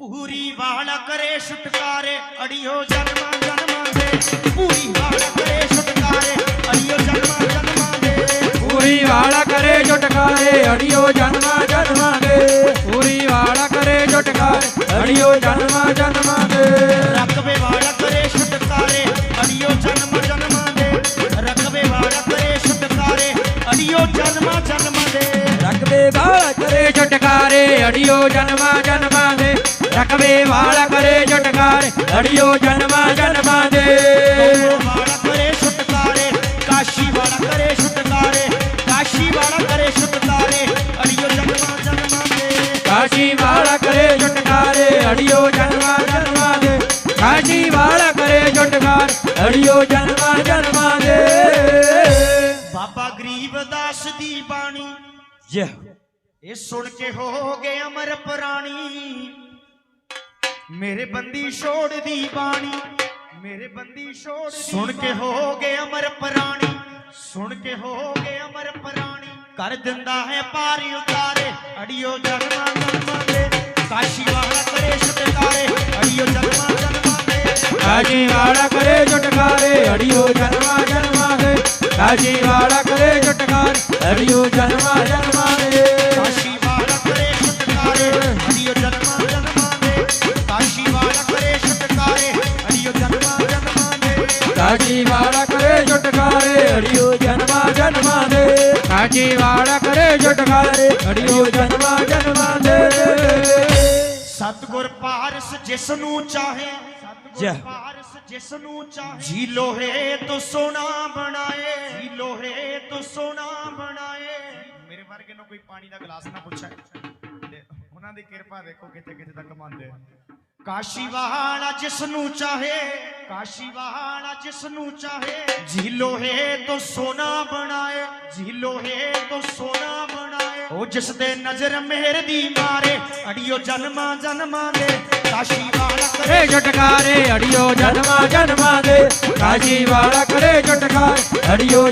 ਪੂਰੀ ਵਾਲਾ ਕਰੇ ਛੁਟਕਾਰੇ ਅੜਿਓ ਜਨਮਾਂ ਜਨਮਾਂ ਦੇ। ਪੂਰੀ ਵਾਲਾ ਕਰੇ ਛੁਟਕਾਰੇ ਅੜਿਓ ਜਨਮਾਂ ਜਨਮਾਂ ਦੇ। ਪੂਰੀ ਵਾਲਾ ਕਰੇ ਝਟਕਾਰੇ ਅੜਿਓ ਜਨਮਾਂ ਜਨਮਾਂ ਦੇ। ਪੂਰੀ ਵਾਲਾ ਕਰੇ ਝਟਕਾਰੇ ਅੜਿਓ ਜਨਮਾਂ ਜਨਮਾਂ ਦੇ। ਰਕਬੇ ਵਾਲਾ ਕਰੇ ਛੁਟਕਾਰੇ ਅੜਿਓ ਜਨਮਾਂ ਜਨਮਾਂ ਦੇ। ਰਕਬੇ ਵਾਲਾ ਕਰੇ ਛੁਟਕਾਰੇ ਅੜਿਓ ਜਨਮਾਂ ਜਨਮਾਂ ਦੇ। ਰਕਬੇ ਵਾਲਾ ਕਰੇ ਝਟਕਾਰੇ ਅੜਿਓ ਜਨਮਾਂ ਜਨਮਾਂ ਦੇ ਰਕਬੇ ਵਾਲਾ ਕਰੇ ਝਟਕਾਰੇ ਅੜਿਓ ਜਨਮਾਂ ਜਨਮਾਂ ਦੇ। ਵਾਲਾ ਕਰੇ ਛੁਟਕਾਰੇ ਕਾਸ਼ੀ ਵਾਲਾ ਕਰੇ ਛੁਟਕਾਰੇ ਕਾਸ਼ੀ ਵਾਲਾ ਕਰੇ ਛੁਟਕਾਰੇ ਅੜਿਓ ਜਨਮਾਂ ਜਨਮਾਂ ਦੇ। ਕਾਸ਼ੀ ਵਾਲਾ ਕਰੇ ਝਟਕਾਰੇ ਅੜਿਓ ਜਨਮਾਂ ਜਨਮਾਂ ਦੇ। ਕਾਸ਼ੀ ਵਾਲਾ ਕਰੇ ਝਟਕਾਰ ਅੜਿਓ ਜਨਮਾਂ ਜਨਮਾਂ ਦੇ। ਬਾਬਾ ਗਰੀਬਦਾਸ ਦੀ ਬਾਣੀ। ਜੈ ਇਹ ਸੁਣ ਕੇ ਹੋ ਗਏ ਅਮਰ ਪ੍ਰਾਣੀ। ਮੇਰੇ ਬੰਦੀ ਛੋੜ ਦੀ ਬਾਣੀ ਮੇਰੇ ਬੰਦੀ ਛੋੜ ਦੀ ਸੁਣ ਕੇ ਹੋ ਗਏ ਅਮਰ ਪ੍ਰਾਣੀ ਸੁਣ ਕੇ ਹੋ ਗਏ ਅਮਰ ਪ੍ਰਾਣੀ। ਕਰ ਦਿੰਦਾ ਹੈ ਪਾਰ ਉਤਾਰੇ ਅੜਿਓ ਜਨਮਾਂ ਜਨਮਾਂ ਦੇ। ਕਾਸ਼ੀ ਵਾਲਾ ਕਰੇ ਛੁਟਕਾਰੇ ਅੜਿਓ ਜਨਮਾਂ ਜਨਮਾਂ ਦੇ। ਕਾਜੀ ਵਾਲਾ ਕਰੇ ਝਟਕਾਰੇ ਅੜਿਓ ਜਨਮਾਂ ਜਨਮਾਂ ਦੇ। ਕਾਜੀ ਵਾਲਾ ਕਰੇ ਝਟਕਾਰ ਅੜਿਓ ਕਾਜੀ ਵਾਲਾ ਕਰੇ ਝਟਕਾਰੇ ਅੜਿਓ ਜਨਮਾਂ ਜਨਮਾਂ ਦੇ। ਕਾਜੀ ਵਾਲਾ ਕਰੇ ਝਟਕਾਰੇ ਅੜਿਓ ਜਨਮਾਂ ਜਨਮਾਂ ਦੇ। ਸਤਗੁਰ ਪਾਰਸ ਜਿਸ ਨੂੰ ਚਾਹੇ ਜੈ। ਸਤਗੁਰ ਪਾਰਸ ਜਿਸ ਨੂੰ ਚਾਹੇ ਜੀ ਲੋਹੇ ਤੋਂ ਸੋਨਾ ਬਣਾਏ ਜੀ ਲੋਹੇ ਤੋਂ ਸੋਨਾ ਬਣਾਏ। ਮੇਰੇ ਵਰਗੇ ਨੂੰ ਕੋਈ ਪਾਣੀ ਦਾ ਗਲਾਸ ਨਾ ਪੁੱਛੇ। ਉਹਨਾਂ ਦੀ ਕਿਰਪਾ ਦੇਖੋ ਕਿੱਥੇ ਕਿੱਥੇ ਤੱਕ ਮੰਨਦੇ ਕਾਸ਼ੀ ਵਾਲਾ ਜਿਸ ਨੂੰ ਚਾਹੇ, ਕਾਸ਼ੀ ਵਾਲਾ ਜਿਸ ਨੂੰ ਚਾਹੇ, ਜੀ ਲੋਹੇ ਤੋਂ ਸੋਨਾ ਬਣਾਏ, ਜੀ ਲੋਹੇ ਤੋਂ ਸੋਨਾ ਬਣਾਏ। ਉਹ ਜਿਸ ਦੇ ਨਜ਼ਰ ਮਿਹਰ ਦੀ ਮਾਰੇ, ਅੜਿਓ ਜਨਮਾਂ ਜਨਮਾਂ ਦੇ। ਕਾਸ਼ੀ ਵਾਲਾ ਕਰੇ ਜਟਕਾਰੇ ਝਟਕਾਰੇ, ਅੜਿਓ ਜਨਮਾਂ ਜਨਮਾਂ ਦੇ। ਕਾਸ਼ੀ ਵਾਲਾ ਕਰੇ ਝਟਕਾਰ, ਅੜਿਓ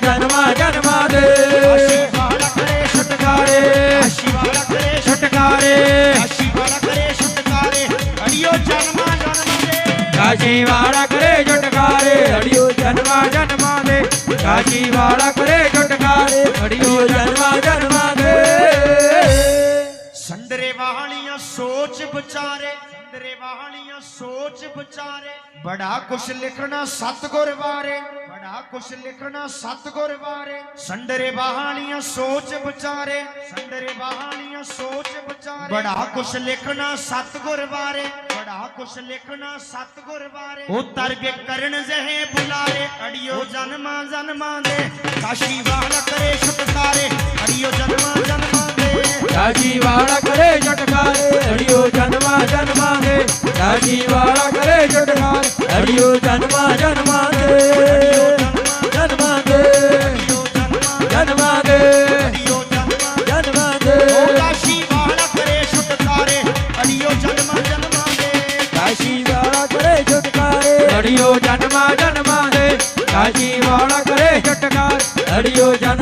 ਦੇ ਕਾਜੀ ਵਾਲਾ ਕਰੇ ਝਟਕਾਰੇ, ਅੜਿਓ ਜਨਮਾਂ ਜਨਮਾਂ ਦੇ। ਕਾਜੀ ਵਾਲਾ ਕਰੇ ਝਟਕਾਰੇ, ਅੜਿਓ ਜਨਮਾਂ ਜਨਮਾਂ ਦੇ। ਸੰਦਰੇ ਵਾਲੀਆਂ ਸੋਚ ਵਿਚਾਰੇ, ਸੰਦਰੇ ਵਾਲੀਆਂ ਸੋਚ ਵਿਚਾਰੇ। ਬੜਾ ਕੁਛ ਲਿਖਣਾ ਸਤਗੁਰ ਬਾਰੇ ਬੜਾ ਕੁਛ ਲਿਖਣਾ ਸਤਗੁਰ ਬਾਰੇ ਸੰਦਰੇ ਵਾਲੀਆਂ ਸੋਚ ਵਿਚਾਰੇ, ਸੰਦਰੇ ਵਾਲੀਆਂ ਸੋਚ ਵਿਚਾਰੇ। ਬੜਾ ਕੁਛ ਲਿਖਣਾ ਸਤਗੁਰ ਬਾਰੇ ਬੜਾ ਕੁਛ ਲਿਖਣਾ ਸਤਗੁਰ ਬਾਰੇ ਉਹ ਤਰਗ ਕਰਨ ਜਹੇ ਬੁਲਾਰੇ ਅੜਿਓ ਜਨਮਾਂ ਜਨਮਾਂ ਦੇ। ਕਾਸ਼ੀ ਵਾਲਾ ਕਰੇ ਛੁਟਕਾਰੇ ਅੜਿਓ ਜਨਮਾਂ ਜਨਮਾਂ ਦੇ। ਕਾਜੀ ਵਾਲਾ ਕਰੇ ਝਟਕਾਰੇ ਅੜਿਓ ਜਨਮਾਂ ਜਨਮਾਂ ਦੇ। ਕਾਜੀ ਵਾਲਾ ਕਰੇ ਝਟਕਾਰ ਅੜਿਓ ਜਨਮਾਂ ਜਨਮਾਂ ਦੇ। ਝਟਕਾਰੇ ਅੜਿਓ ਜਨਮਾਂ ਜਨਮਾਂ ਦੇ ਕਾਸ਼ੀ ਵਾਲਾ ਕਰੇ ਝਟਕਾਰ ਅੜਿਓ ਜਨਮਾਂ